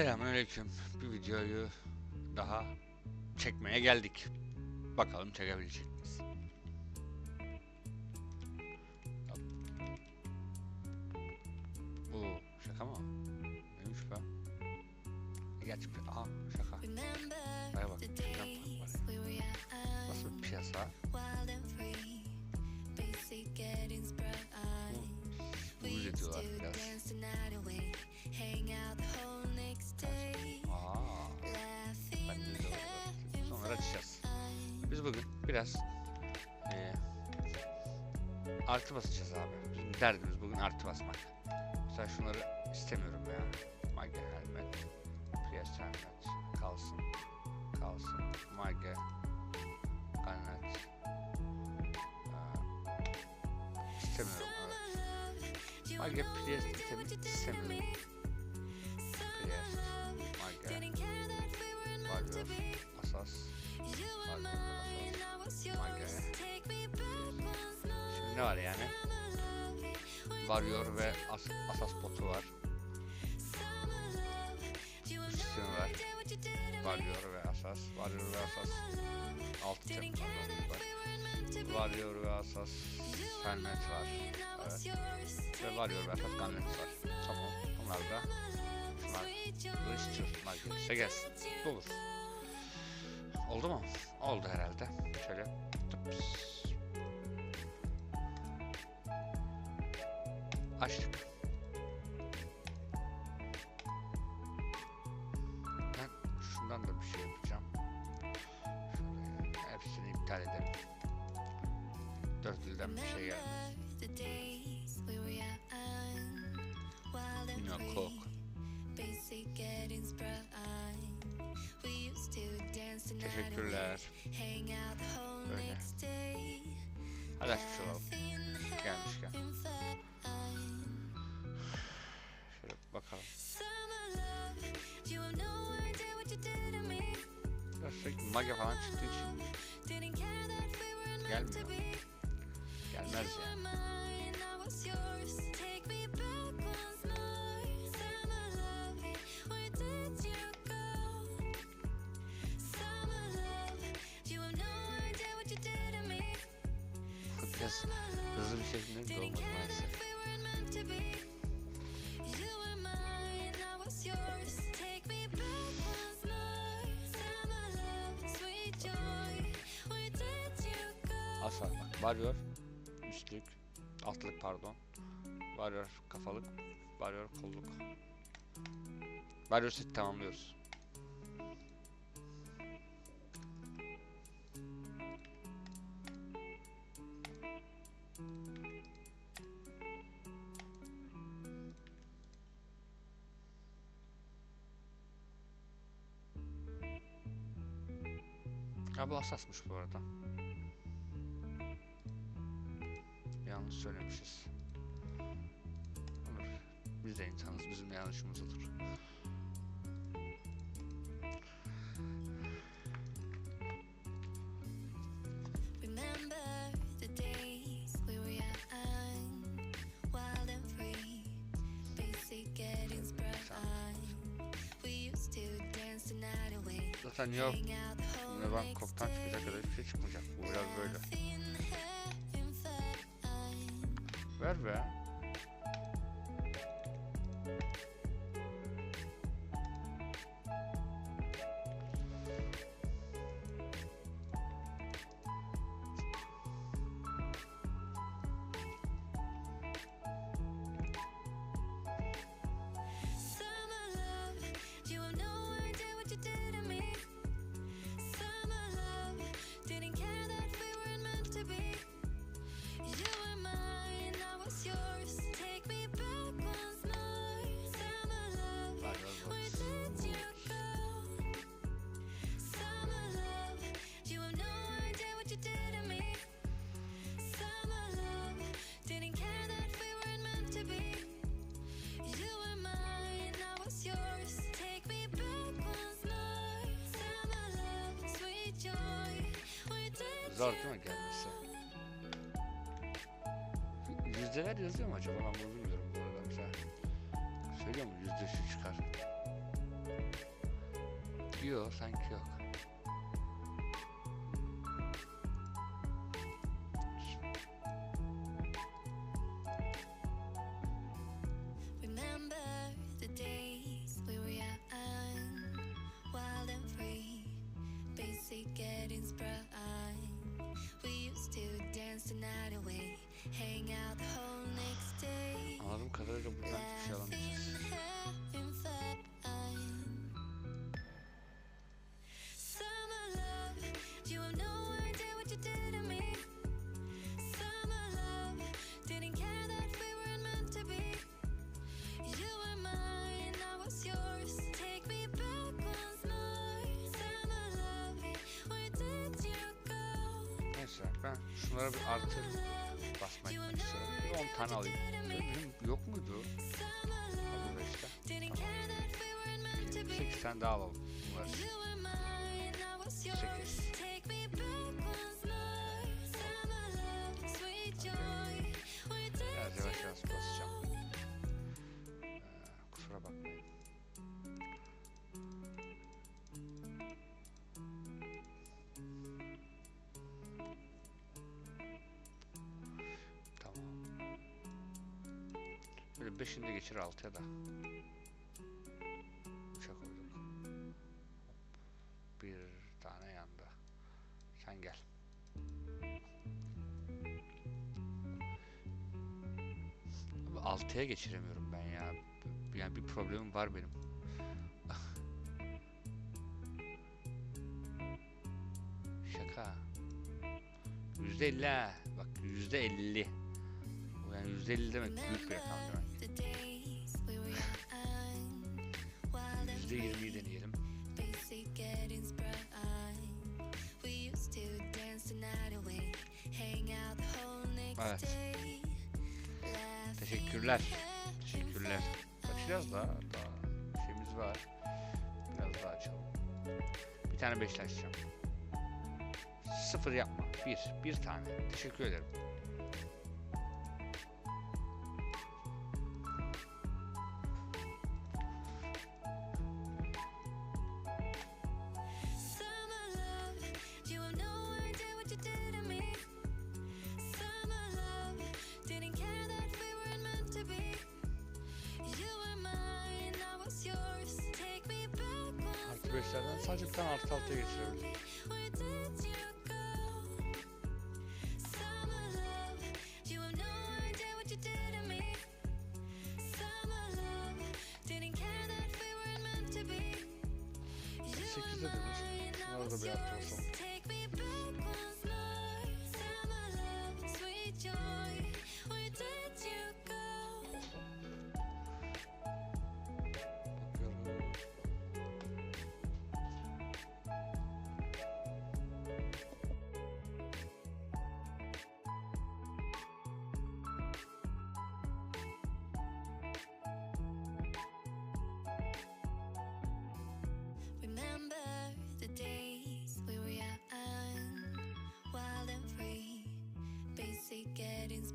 Selamünaleyküm. Bir videoyu daha çekmeye geldik. Bakalım çekebilecek miyiz? Bu şaka mı? Neymiş be? Gerçi aha şaka. Baya bak. bak. Nasıl bir piyasa? Uyuz ediyorlar biraz. Biraz eee artı basacağız abi. Bizim derdimiz bugün artı basmak. Mesela şunları istemiyorum ya. Mage helmet, Priest helmet, kalsın, kalsın, Mage, Garnet. Eee, istemiyorum evet. Mage Priest itemi istemiyorum. Priest, Mage, Warrior, Asas. Şimdi ne var yani? Warrior ve As Asas botu var. Üstün var. Warrior ve Asas. Warrior ve Asas. 6 tem pardon var. Warrior ve Asas. Helmet var. Evet. Ve Warrior ve Asas Gunnet var. Tamam. Bunlar da şunlar da istiyoruz. Bunlar gelirse gelsin. Olur. Oldu mu? Oldu herhalde. Şöyle. tıps. Açtık. Teşekkürler. Böyle. Hadi açmış olalım. Gelmişken. Şöyle bakalım. Biraz sürekli mage falan çıktığı için gelmiyor. Gelmez yani. Biraz hızlı bir şekilde de olmadı maalesef. Asla bak. Varıyor. Üstlük. Altlık pardon. Varıyor kafalık. Varıyor kolluk. Varıyor set tamamlıyoruz. Ha bu asasmış bu arada. Yanlış söylemişiz. Olur. Biz de insanız. Bizim de yanlışımız olur. Zaten yok. Yine ben koktan çıkacak kadar bir şey çıkmayacak. Bu biraz böyle. Ver be. zor değil mi gelmesi? Yüzdeler yazıyor mu acaba ben bunu bilmiyorum bu arada mesela. Söylüyor mu yüzde şu çıkar? Yok sanki yok. Dance the night away, hang out şunlara bir artı basmak istiyorum. Bir 10 tane alayım. Yok muydu? Ha, burada işte. Be. 8 tane daha alalım. Bunlar. You were mine, I was 5'ini geçir 6'ya da. Uçak koyduk. Bir tane yandı. Sen gel. Abi 6'ya geçiremiyorum ben ya. Yani bir problemim var benim. Şaka. %50 ha. Bak %50. Yani %50 demek büyük bir rakam demek. Yüzde yirmiyi deneyelim. Evet. Teşekkürler. Teşekkürler. Biraz daha, daha şeyimiz var. Biraz daha açalım. Bir tane beşli açacağım. Sıfır yapma. Bir. Bir tane. Teşekkür ederim. 5'lerden sadece bir tane artı altıya geçirebilir. Sekizde denir. Bunlar da bir artı olsun.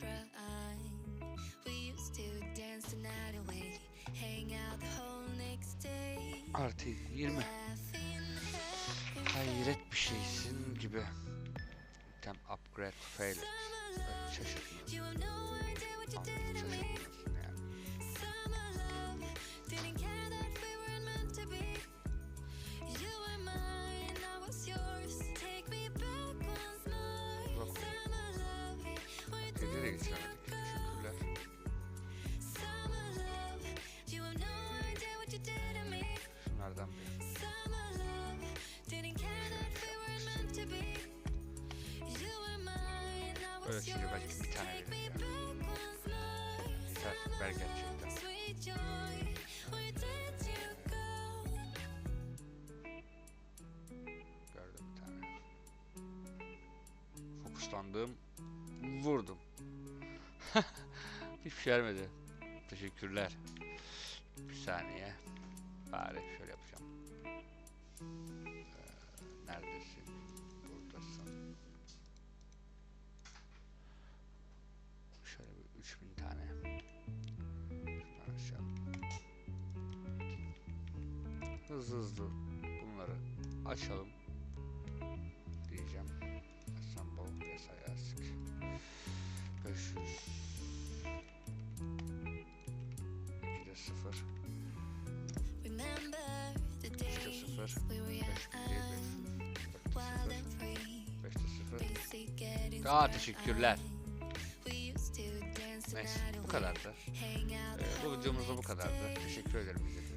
Getting sprung. We used to dance the night away, hang out the whole next day, Artı 20. laughing, having Hayret bir şeysin gibi. Item upgrade fail. Evet, şaşırtmıyorsun. Were mine, I Öyle was şimdi belki bir tane verir ya. Yeter. Ver gerçekten. Sweet joy, where did you go? Gördüm bir tane. Fokuslandım. Vurdum. Hiçbir şey vermedi. Teşekkürler. Bir saniye. Bari şöyle yapacağım. Ee, neredesin? Buradasın. Şöyle bir 3000 tane. Şuradan aşağı. Hızlı hızlı bunları açalım diyeceğim. Assemble yes I ask. 500 2 de 0 Remember the 3 de days 0 we were 5 young, de 5 wild 4 and de free. 0 5 de 0 Basic getting Daha teşekkürler. Neyse bu kadardı. Ee, bu videomuz da bu kadardı. Teşekkür ederim izlediğiniz